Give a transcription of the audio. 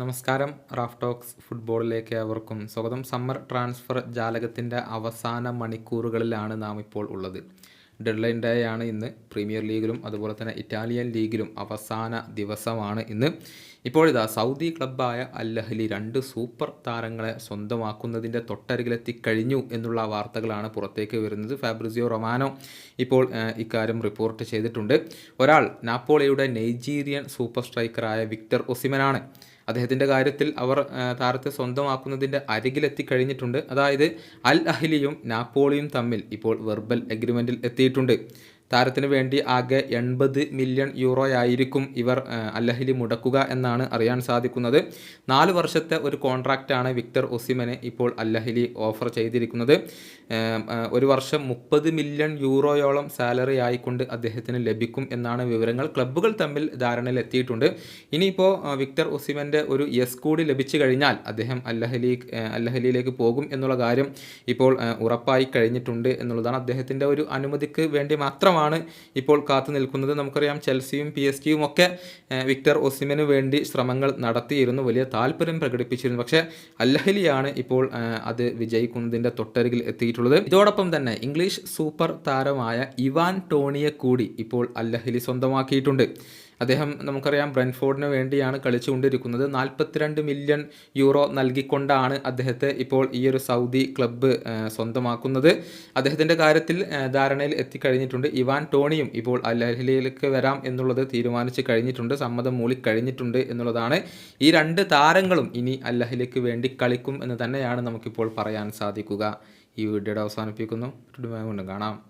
നമസ്കാരം. Raf talks ഫുട്ബോളിലേക്ക് അവർക്കും സ്വാഗതം. സമ്മർ ട്രാൻസ്ഫർ ജാലകത്തിന്റെ അവസാന മണിക്കൂറുകളിലാണ് നാം ഇപ്പോൾ ഉള്ളത്. ഡെഡ്ലൈൻ ആണ് ഇന്ന്. പ്രീമിയർ ലീഗിലും അതുപോലെ തന്നെ ഇറ്റാലിയൻ ലീഗിലും അവസാന ദിവസമാണ് ഇന്ന്. ഇപ്പോഴിതാ സൗദി ക്ലബ്ബായ അല്ലഹലി രണ്ട് സൂപ്പർ താരങ്ങളെ സ്വന്തമാക്കുന്നതിന്റെ തൊട്ടരികിലെത്തി കഴിഞ്ഞു എന്നുള്ള വാർത്തകളാണ് പുറത്തേക്ക് വരുന്നത്. ഫാബ്രിസിയോ റൊമാനോ ഇപ്പോൾ ഇക്കാര്യം റിപ്പോർട്ട് ചെയ്തിട്ടുണ്ട്. ഒരാൾ നാപ്പോളിയുടെ നൈജീരിയൻ സൂപ്പർ സ്ട്രൈക്കറായ വിക്ടർ ഒസിമനാണ്. അദ്ദേഹത്തിന്റെ കാര്യത്തിൽ അവർ താരത്തെ സ്വന്തമാക്കുന്നതിന്റെ അരികിലെത്തിക്കഴിഞ്ഞിട്ടുണ്ട്. അതായത് അൽ അഹ്ലിയും നാപ്പോളിയും തമ്മിൽ ഇപ്പോൾ വെർബൽ എഗ്രിമെന്റിൽ എത്തിയിട്ടുണ്ട്. താരത്തിന് വേണ്ടി ആകെ എൺപത് മില്യൺ യൂറോയായിരിക്കും ഇവർ അല്ലഹലി മുടക്കുക എന്നാണ് അറിയാൻ സാധിക്കുന്നത്. നാല് വർഷത്തെ ഒരു കോൺട്രാക്റ്റാണ് വിക്ടർ ഒസിമനെ ഇപ്പോൾ അല്ലഹലി ഓഫർ ചെയ്തിരിക്കുന്നത്. ഒരു വർഷം മുപ്പത് മില്യൺ യൂറോയോളം സാലറി ആയിക്കൊണ്ട് അദ്ദേഹത്തിന് ലഭിക്കും എന്നാണ് വിവരങ്ങൾ. ക്ലബ്ബുകൾ തമ്മിൽ ധാരണയിലെത്തിയിട്ടുണ്ട്. ഇനിയിപ്പോൾ വിക്ടർ ഒസിമന്റെ ഒരു യെസ് കൂടി ലഭിച്ചു കഴിഞ്ഞാൽ അദ്ദേഹം അല്ലഹലി അല്ലഹലിയിലേക്ക് പോകും എന്നുള്ള കാര്യം ഇപ്പോൾ ഉറപ്പായി കഴിഞ്ഞിട്ടുണ്ട് എന്നുള്ളതാണ് അദ്ദേഹത്തിന്റെ ഒരു അനുമതിക്ക് വേണ്ടി മാത്രമാണ് ഇപ്പോൾ കാത്തു നിൽക്കുന്നത്. നമുക്കറിയാം ചെൽസിയും പി എസ് ജിയും ഒക്കെ വിക്ടർ ഒസിമന് വേണ്ടി ശ്രമങ്ങൾ നടത്തിയിരുന്നു. വലിയ താല്പര്യം പ്രകടിപ്പിച്ചിരുന്നു. പക്ഷേ അല്ലഹലിയാണ് ഇപ്പോൾ അത് വിജയിക്കുന്നതിന്റെ തൊട്ടരികിൽ എത്തിയിട്ടുള്ളത്. ഇതോടൊപ്പം തന്നെ ഇംഗ്ലീഷ് സൂപ്പർ താരമായ ഇവാൻ ടോണിയെ കൂടി ഇപ്പോൾ അല്ലഹലി സ്വന്തമാക്കിയിട്ടുണ്ട്. അദ്ദേഹം നമുക്കറിയാം ബ്രെൻഫോർഡിന് വേണ്ടിയാണ് കളിച്ചുകൊണ്ടിരിക്കുന്നത്. നാൽപ്പത്തിരണ്ട് മില്യൺ യൂറോ നൽകിക്കൊണ്ടാണ് അദ്ദേഹത്തെ ഇപ്പോൾ ഈ ഒരു സൗദി ക്ലബ്ബ് സ്വന്തമാക്കുന്നത്. അദ്ദേഹത്തിന്റെ കാര്യത്തിൽ ധാരണയിൽ എത്തിക്കഴിഞ്ഞിട്ടുണ്ട്. ഇവാൻ ടോണിയും ഇപ്പോൾ അൽ വരാം എന്നുള്ളത് തീരുമാനിച്ച് കഴിഞ്ഞിട്ടുണ്ട്. സമ്മതം മൂളി കഴിഞ്ഞിട്ടുണ്ട് എന്നുള്ളതാണ്. ഈ രണ്ട് താരങ്ങളും ഇനി അൽ വേണ്ടി കളിക്കും എന്ന് തന്നെയാണ് നമുക്കിപ്പോൾ പറയാൻ സാധിക്കുക. ഈ വീഡിയോയുടെ അവസാനിപ്പിക്കുന്നു. കാണാം.